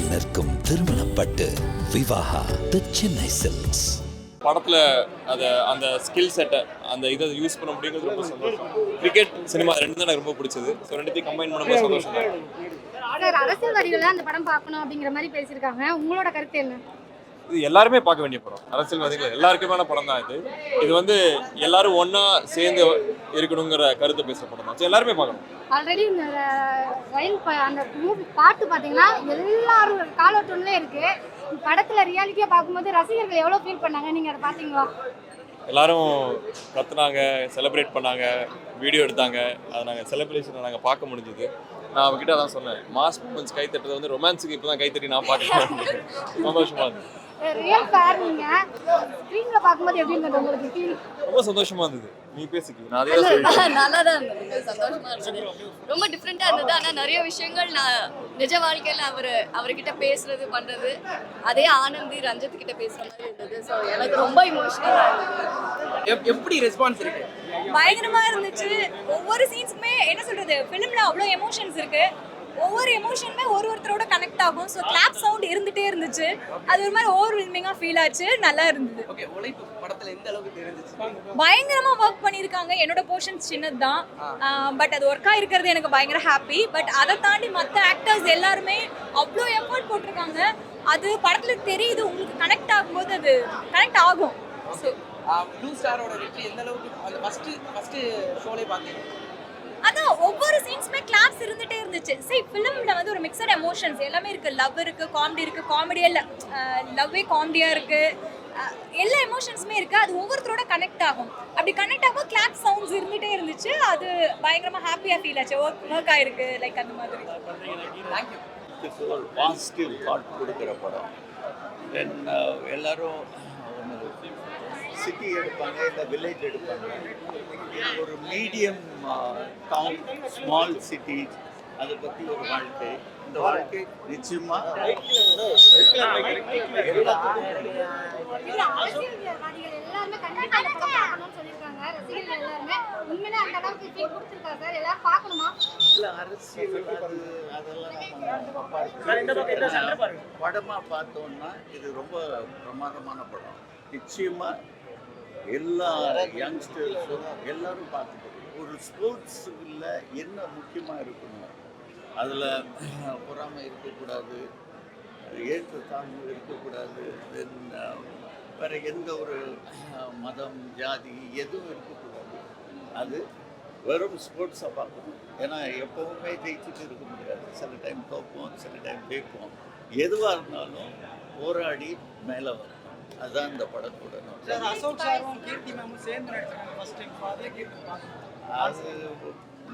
வாசலில் நிற்கும் திருமணப்பட்டு விவாகா தி சென்னை சில்க்ஸ் படத்தில் அதை அந்த ஸ்கில் செட்டை அந்த இதை யூஸ் பண்ண முடியுங்கிறது ரொம்ப சந்தோஷம். கிரிக்கெட் சினிமா ரெண்டு தான் எனக்கு ரொம்ப பிடிச்சது. ஸோ ரெண்டுத்தையும் கம்பைன் பண்ணும்போது சந்தோஷம் அரசியல்வாதிகள் அந்த படம் பார்க்கணும் அப்படிங்கிற மாதிரி பேசியிருக்காங்க. உங்களோட கருத்து என்ன? இது எல்லாருமே பார்க்க வேண்டிய படம். அரசியல்வாதிகள் எல்லாருக்குமான படம் தான் இது. இது வந்து எல்லாரும் ஒன்றா சேர்ந்து இருக்கணுங்கிற கருத்தை பேசுகிற படம் தான். ஸோ எல்லாருமே பார்க்கணும். ஆல்ரெடி இந்த ரயில் அந்த மூவி பாட்டு பார்த்தீங்கன்னா எல்லாரும் காலோட்டம்ல இருக்கு. படத்துல ரியாலிட்டியா பார்க்கும்போது ரசிகர்கள் எவ்வளவு ஃபீல் பண்ணாங்க? நீங்க அதை பாத்தீங்களா? எல்லாரும் கத்துனாங்க செலிப்ரேட் பண்ணாங்க வீடியோ எடுத்தாங்க. அதை நாங்கள் செலிப்ரேஷனை நாங்கள் பார்க்க முடிஞ்சது. நான் அவங்ககிட்ட அதான் சொன்னேன் மாஸ் மூமெண்ட்ஸ் கை தட்டுறது வந்து ரொமான்ஸுக்கு இப்போ தான் கை தட்டி நான் பார்க்குறேன் சந்தோஷமா இருந்தது. ரியல் ஃபேர் நீங்க. ஸ்க்ரீன்ல பார்க்கும்போது எப்படி இருந்தது உங்களுக்கு? ஃபீல் ரொம்ப சந்தோஷமா இருந்தது. நீ பேசிக்கு. நான் அதே தான் நல்லா தான் இருந்தது. சந்தோஷமா இருந்தது. ரொம்ப டிஃப்ரெண்டா இருந்தது. ஆனா நிறைய விஷயங்கள் நான் நிஜ வாழ்க்கையில அவர் அவர்கிட்ட பேசுறது பண்றது அதே ஆனந்தி ரஞ்சித் கிட்ட பேசுற மாதிரி இருந்தது. ஸோ எனக்கு ரொம்ப இமோஷனலா இருந்தது. எப்- எப்படி ரெஸ்பான்ஸ் இருக்கு? பயங்கரமா இருந்துச்சு. ஒவ்வொரு சீன்ஸுமே என்ன சொல்றது? ஃபிலிம்ல அவ்வளோ எமோஷன்ஸ் இருக்கு. ஒவ்வொரு எமோஷனுமே ஒரு ஒருத்தரோட கனெக்ட் ஆகும். ஸோ கிளாப் சவுண்ட் இருந்துட்டே இருந்துச்சு. அது ஒரு மாதிரி ஓவர் வில்மிங்காக ஃபீல் ஆச்சு. நல்லா இருந்தது. பயங்கரமா ஒர்க் பண்ணியிருக்காங்க. என்னோட போர்ஷன்ஸ் சின்னது தான் பட் அது ஒர்க் ஆயிருக்கிறது எனக்கு பயங்கர ஹாப்பி பட் அதை தாண்டி மற்ற ஆக்டர்ஸ் எல்லாருமே அவ்வளோ எஃபர்ட் போட்டிருக்காங்க. அது படத்துல தெரியுது. உங்களுக்கு கனெக்ட் ஆகும்போது அது கனெக்ட் ஆகும். ஸோ ப்ளூ ஸ்டாரோட வெற்றி எந்த அளவுக்கு அந்த ஃபர்ஸ்ட் ஃபர்ஸ்ட் ஷோலே பார்த்தீங்க? அதான் ஒவ்வொரு சீன்ஸுமே இருந்துச்சு சரி ஃபிலிமில் வந்து ஒரு மிக்சட் எமோஷன்ஸ் எல்லாமே இருக்குது லவ் இருக்குது காமெடி இருக்குது காமெடியே இல்லை. லவ்வே காமெடியாக இருக்குது எல்லா எமோஷன்ஸுமே இருக்குது அது ஒவ்வொருத்தரோட கனெக்ட் ஆகும். அப்படி கனெக்ட் ஆகும் கிளாப் சவுண்ட்ஸ் இருந்துகிட்டே இருந்துச்சு. அது பயங்கரமாக ஹாப்பியாக ஃபீல் ஆச்சு. ஒர்க் ஒர்க் ஆயிருக்கு. லைக் அந்த மாதிரி. ஒரு பாசிட்டிவ் தாட் கொடுக்குற படம். தென் uh, எல்லாரும் சிட்டி எடுப்பாங்க இல்லை வில்லேஜ் எடுப்பாங்க. ஒரு மீடியம் டவுன் ஸ்மால் சிட்டி அதை பற்றி ஒரு வாழ்க்கை. இந்த வாழ்க்கை இந்த படம் பார்த்தோம்னா இது ரொம்ப பிரமாதமான படம். நிச்சயமாக எல்லா யங்ஸ்டர்ஸும் எல்லாரும் பார்த்துக்கணும். ஒரு ஸ்போர்ட்ஸில் என்ன முக்கியமாக இருக்கணும்? அதில் பொறாமை இருக்கக்கூடாது ஏற்று தாழ்வு இருக்கக்கூடாது தென் um, வேறு எந்த ஒரு um, மதம் ஜாதி எதுவும் இருக்கக்கூடாது. அது வெறும் ஸ்போர்ட்ஸை பார்க்கணும். ஏன்னா எப்போவுமே ஜெயிச்சுட்டு இருக்க முடியாது. சில டைம் தோப்போம் சில டைம் ஜெயிப்போம். எதுவாக இருந்தாலும் போராடி மேலே வரும் அதுதான் இந்த படத்தோட. அசோக் சாரும் கீர்த்தி மேமும் சேர்ந்து நடிச்சாங்க ஃபர்ஸ்ட் டைம் அதே கீர்த்தி பார்க்கணும். அது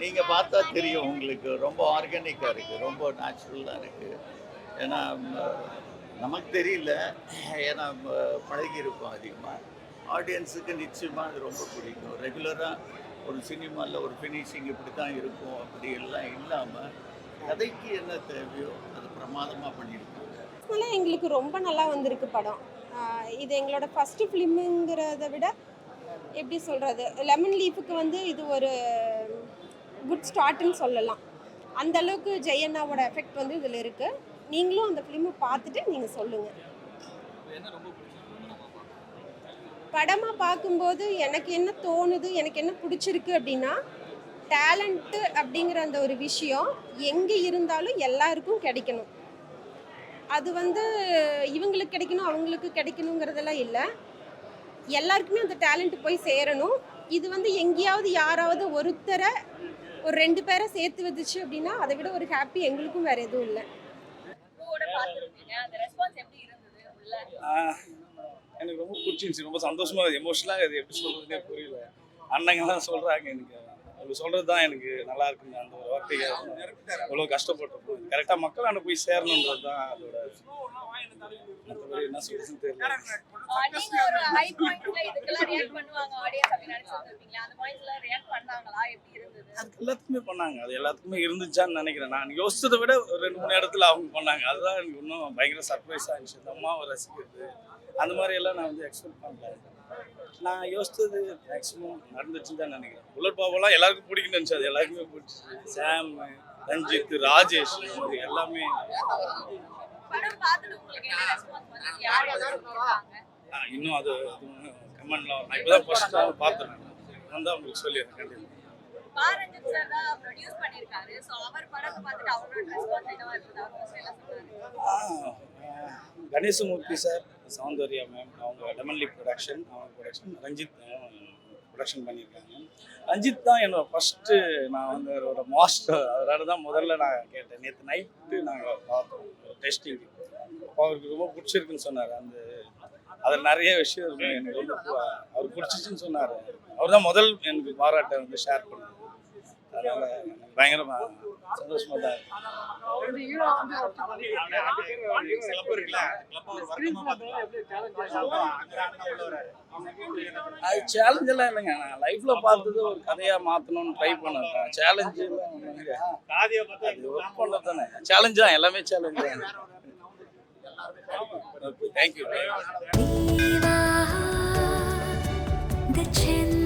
நீங்கள் பார்த்தா தெரியும் உங்களுக்கு. ரொம்ப ஆர்கானிக்காக இருக்குது ரொம்ப நேச்சுரலாக இருக்குது ஏன்னா நமக்கு தெரியல. ஏன்னா பழகி இருக்கோம் அதிகமாக ஆடியன்ஸுக்கு நிச்சயமாக அது ரொம்ப பிடிக்கும். ரெகுலராக ஒரு சினிமாவில் ஒரு ஃபினிஷிங் இப்படி தான் இருக்கும். அப்படி எல்லாம் இல்லாமல் கதைக்கு என்ன தேவையோ அது பிரமாதமாக பண்ணியிருக்காங்க ஆனால் எங்களுக்கு ரொம்ப நல்லா வந்திருக்கு படம். இது எங்களோட ஃபஸ்ட்டு ஃபிலிமுங்கிறத விட எப்படி சொல்கிறது லெமன் லீஃபுக்கு வந்து இது ஒரு குட் ஸ்டார்ட்னு சொல்லலாம். அந்த அளவுக்கு ஜெயண்ணாவோட எஃபெக்ட் வந்து இதில் இருக்குது நீங்களும் அந்த ஃபிலிமை பார்த்துட்டு நீங்கள் சொல்லுங்கள் படமாக பார்க்கும்போது எனக்கு என்ன தோணுது எனக்கு என்ன பிடிச்சிருக்கு அப்படின்னா டேலண்ட்டு அப்படிங்கிற அந்த ஒரு விஷயம் எங்கே இருந்தாலும் எல்லாருக்கும் கிடைக்கணும். அது வந்து இவங்களுக்கு கிடைக்கணும் அவங்களுக்கு கிடைக்கணுங்கிறதெல்லாம் இல்லை. எல்லாருக்குமே அந்த டேலண்ட் போய் சேரணும். இது வந்து எங்கேயாவது யாராவது ஒருத்தரை ஒரு ரெண்டு பேரை சேர்த்து வந்துச்சு அப்படின்னா அதை விட ஒரு ஹாப்பி எங்களுக்கும் வேற எதுவும் இல்லை. பூவோட பார்த்துருப்பீங்க அந்த ரெஸ்பான்ஸ் எப்படி இருந்தது உள்ள? ஆஹ் எனக்கு ரொம்ப பிடிச்சிருந்துச்சி. ரொம்ப சந்தோஷமா எமோஷனலாக இது எப்படி சொல்றதுனே புரியல. அண்ணங்க தான் சொல்றாங்க எனக்கு. அவங்க சொல்றது தான் எனக்கு நல்லா இருக்குங்க அந்த ஒரு வார்த்தையை. இவ்வளோ கஷ்டப்பட்டிருக்கோம். கரெக்டாக மக்களாண்ட போய் சேரணுன்றது தான் அதோட மற்றபடி என்ன சொல்றதுன்னு தெரியல எல்லாத்துக்குமே பண்ணாங்க. அது எல்லாத்துக்குமே இருந்துச்சான்னு நினைக்கிறேன். நான் யோசிச்சதை விட ஒரு ரெண்டு மூணு இடத்துல அவங்க பண்ணாங்க. அதுதான் எனக்கு இன்னும் பயங்கர சர்ப்ரைஸாக இருந்துச்சு. இந்த அம்மாவை ரசிக்கிறது அந்த மாதிரி எல்லாம் நான் வந்து எக்ஸ்பெக்ட் பண்ணல. நான் யோசிச்சது மேக்ஸிமம் நடந்துச்சுன்னு தான் நினைக்கிறேன். புல்லட் பாபெல்லாம் எல்லாருக்கும் பிடிக்கும்னு நினச்சி அது எல்லாருக்குமே பிடிச்சிச்சு. சாம் ரஞ்சித் ராஜேஷ் இது எல்லாமே. இன்னும் அது கமெண்ட்ல நான் இப்பதான் ஃபர்ஸ்ட் டைம் பார்த்தேன் வந்து உங்களுக்கு சொல்லிடுறேன். கண்டிப்பா. பாரஞ்சித் சார் தான் ப்ரொடியூஸ் பண்ணியிருக்காரு. ஸோ அவர் படத்தை பார்த்துட்டு அவரோட ரெஸ்பான்ஸ் என்னவா இருக்குது அவர் first என்ன சொன்னாரு ஆ, கணேசமூர்த்தி சார் சௌந்தர்யா மேம் அவங்க லெமன்லி ப்ரொடக்ஷன் அவங்க ப்ரொடக்ஷன் ரஞ்சித் ப்ரொடக்ஷன் பண்ணியிருக்காங்க. ரஞ்சித் தான் என்னோட ஃபஸ்ட்டு நான் வந்து ஒரு மாஸ்டர் அதனால தான் முதல்ல நான் கேட்டேன். நேற்று நைட்டு நாங்கள் பார்த்தோம். டெஸ்டிங் அவருக்கு ரொம்ப பிடிச்சிருக்குன்னு சொன்னார். அந்த அதில் நிறைய விஷயம் இருக்கு. எனக்கு ரொம்ப அவர் பிடிச்சிச்சுன்னு சொன்னார். அவர் தான் முதல் எனக்கு பாராட்டை வந்து ஷேர் பண்ணார். அதனால பயங்கரமா. சந்தோஷமா தான் இருக்கு. அது சேலஞ்ச் எல்லாம் இல்லைங்க. நான் லைஃப்ல பார்த்தது ஒரு கதையா மாத்தணும்னு ட்ரை பண்ணேன். சேலஞ்சு ஒர்க் பண்ணது தானே. சேலஞ்சு தான். எல்லாமே சேலஞ்ச் தான். Thank you The Chennai